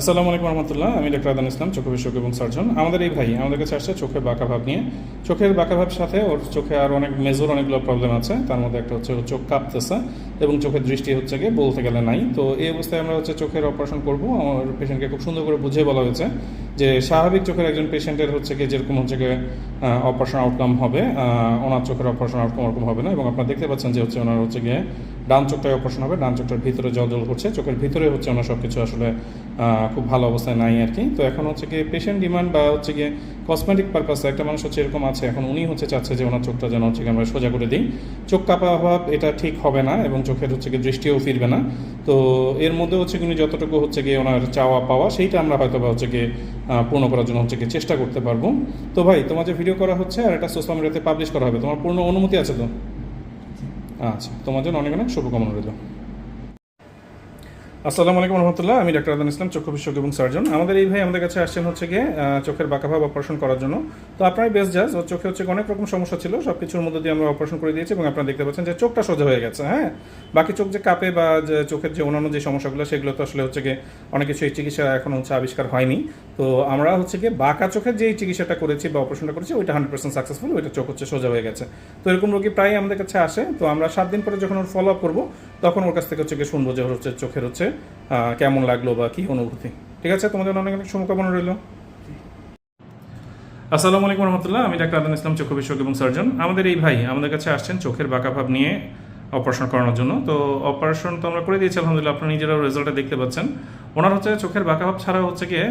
আসসালামু আলাইকুম রহমতুল্লাহ, আমি ডক্টর আদান ইসলাম চোখ বিশেষজ্ঞ এবং সার্জন। আমাদের এই ভাই, আমাদের কাছে আসছে চোখের বাঁকা ভাব নিয়ে। চোখের বাঁকা ভাব সাথে ওর চোখে আর অনেক, মেজর অনেকগুলো প্রবলেম আছে। তার মধ্যে একটা হচ্ছে চোখ কাঁপতেছে। এবং চোখের দৃষ্টি হচ্ছে গিয়ে বলতে গেলে নাই। তো এই অবস্থায় আমরা হচ্ছে চোখের অপারেশন করব। আমার পেশেন্টকে খুব সুন্দর করে বুঝিয়ে বলা হয়েছে যে স্বাভাবিক চোখের একজন পেশেন্টের হচ্ছে গিয়ে যেরকম হচ্ছে গিয়ে অপারেশন আউটকাম হবে ওনার চোখের অপারেশন আউটকাম ওরকম হবে না। এবং আপনারা দেখতে পাচ্ছেন যে হচ্ছে ওনার হচ্ছে গিয়ে ডান চোখটায় অপারেশন হবে, ডান চোখটার ভিতরে জল জল করছে চোখের ভিতরে হচ্ছে ওনার সব কিছু আসলে খুব ভালো অবস্থায় নাই আর কি। তো এখন হচ্ছে গিয়ে পেশেন্ট ডিমান্ড বা হচ্ছে গিয়ে কসমেটিক পারপাসে একটা মানুষ হচ্ছে এরকম আছে, এখন উনি হচ্ছে চাচ্ছে যে ওনার চোখটা যেন হচ্ছে আমরা সোজা করে দিই। চোখ কাপা অভাব এটা ঠিক হবে না এবং চোখের হচ্ছে কি দৃষ্টিও ফিরবে না। তো এর মধ্যে হচ্ছে উনি যতটুকু হচ্ছে গিয়ে ওনার চাওয়া পাওয়া সেইটা আমরা হয়তো বা হচ্ছে গিয়ে পূর্ণ করার জন্য হচ্ছে গিয়ে চেষ্টা করতে পারব। তো ভাই তোমার যে ভিডিও করা হচ্ছে আর এটা সোশ্যাল মিডিয়াতে পাবলিশ করা হবে তোমার পূর্ণ অনুমতি আছে তো? আচ্ছা তোমার জন্য অনেক অনেক শুভকামনা রইল। আসসালামু আলাইকুম রহমতুল্লাহ। আমি ডাক্তার আদান ইসলাম, চক্ষু বিশেষজ্ঞ এবং সার্জন। আমাদের এই ভাই আমাদের কাছে আসছেন হচ্ছে গিয়ে চোখের বাঁকাভাব অপারেশন করার জন্য। তো আপনার বেস্ট জাজ ওর চোখে হচ্ছে অনেক রকম সমস্যা ছিল সব কিছুর মধ্যে দিয়ে আমরা অপারেশন করে দিয়েছি এবং আপনারা দেখতে পাচ্ছেন যে চোখটা সোজা হয়ে গেছে হ্যাঁ? বাকি চোখ যে কাপে বা যে চোখের যে অন্যান্য যে সমস্যাগুলো, সেগুলো তো আসলে হচ্ছে গিয়ে অনেক কিছু চিকিৎসা এখন হচ্ছে আবিষ্কার হয়নি। তো আমরা হচ্ছে গিয়ে বাঁকা চোখের যেই চিকিৎসাটা করেছি বা অপারেশনটা করেছি, ওইটা হান্ড্রেড পার্সেন্ট সাকসেসফুল ওইটা চোখ হচ্ছে সোজা হয়ে গেছে। তো এরকম রোগী প্রায় আমাদের কাছে আসে। তো আমরা সাত দিন পরে যখন ওর ফলো আপ করব, তখন ওর কাছ থেকে হচ্ছে গিয়ে শুনব যে ওর হচ্ছে চোখের হচ্ছে কেমন লাগল বা কি অনুভূতি। ঠিক আছে? তোমাদের অনেক অনেক শুভকামনা রইল। আসসালামু আলাইকুম রহমতুল্লাহ। আমি ডাক্তার আদান ইসলাম, চক্ষু বিশেষজ্ঞ এবং সার্জন। আমাদের এই ভাই আমাদের কাছে আসছেন চোখের বাঁকা ভাব নিয়ে অপারেশন করানোর জন্য। তো অপারেশন তো আমরা করে দিয়েছি, আলহামদুলিল্লাহ। আপনারা নিজেরাও রেজাল্টটা দেখতে পাচ্ছেন। ওনার হচ্ছে চোখের বাঁকা ভাব ছাড়া হচ্ছে গিয়ে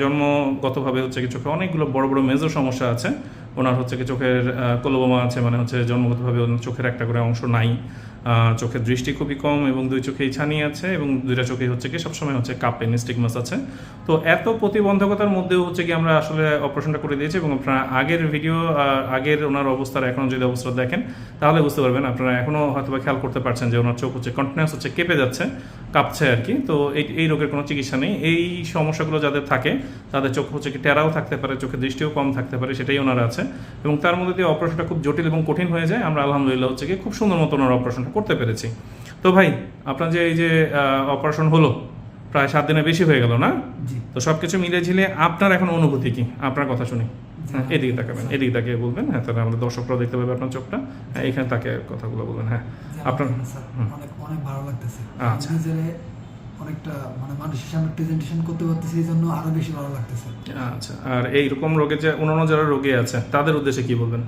জন্মগতভাবে হচ্ছে কি চোখে অনেকগুলো বড় বড় মেজর সমস্যা আছে। ওনার হচ্ছে কি চোখের কোলোবোমা আছে মানে হচ্ছে জন্মগতভাবে ওনার চোখের একটা করে অংশ নাই। চোখের দৃষ্টি খুবই কম এবং দুই চোখেই ছানি আছে এবং দুইটা চোখেই হচ্ছে কি সবসময় হচ্ছে কাপে নিস্টিগমাস আছে। তো এত প্রতিবন্ধকতার মধ্যেও হচ্ছে কি আমরা আসলে অপারেশনটা করে দিয়েছি এবং আপনারা আগের ভিডিও আগের ওনার অবস্থার এখনও যদি অবস্থা দেখেন, তাহলে বুঝতে পারবেন আপনারা এখনও হয়তো খেয়াল করতে পারছেন যে ওনার চোখ হচ্ছে কন্টিনিউস হচ্ছে কেঁপে যাচ্ছে, কাঁপছে আর কি। তো এই এই রোগের কোনো চিকিৎসা নেই। এই সমস্যাগুলো যাদের থাকে, তাদের চোখ হচ্ছে কি টেরাও থাকতে পারে, চোখের দৃষ্টিও কম থাকতে পারে, সেটাই ওনার আছে। এবং তার মধ্যে দিয়ে অপারেশনটা খুব জটিল এবং কঠিন হয়ে যায়। আমরা আলহামদুলিল্লাহ হচ্ছে কি খুব সুন্দর মতো ওনার অপারেশনটা করতে পেরেছি। তো ভাই আপনার যে এই যে অপারেশন হলো প্রায় সাত দিনের বেশি হয়ে গেল না? তো সব কিছু মিলে ঝিলে আপনার এখন অনুভূতি কি? আপনার কথা শুনি। হ্যাঁ এদিকে তাকাবেন এদিকে তাকিয়ে বলবেন। হ্যাঁ তাহলে আমাদের দর্শকরাও দেখতে পাবে আপনার চোখটা। হ্যাঁ এখানে তাকে কথাগুলো বলবেন। হ্যাঁ আপনার অনেক ভালো লাগতেছে। আচ্ছা। অনেকটা মানে মানুষের সামনে প্রেজেন্টেশন করতে পারতেছি এই জন্য আরও বেশি ভালো লাগতেছে। আচ্ছা আর এইরকম রোগে যে অন্যান্য যারা রোগী আছে তাদের উদ্দেশ্যে কি বলবেন?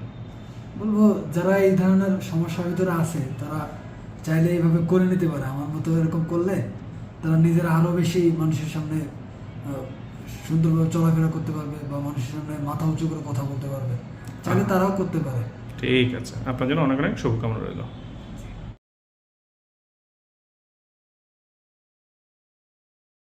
বলব যারা এই ধরনের সমস্যার ভিতরে আছে তারা চাইলে এইভাবে করে নিতে পারে। আমার মতো এরকম করলে তারা নিজেরা আরও বেশি মানুষের সামনে সুন্দরভাবে চলাফেরা করতে পারবে বা মানুষের সামনে মাথা উঁচু করে কথা বলতে পারবে। চাইলে তারাও করতে পারে। ঠিক আছে। আপনার জন্য অনেক অনেক শুভকামনা রইল।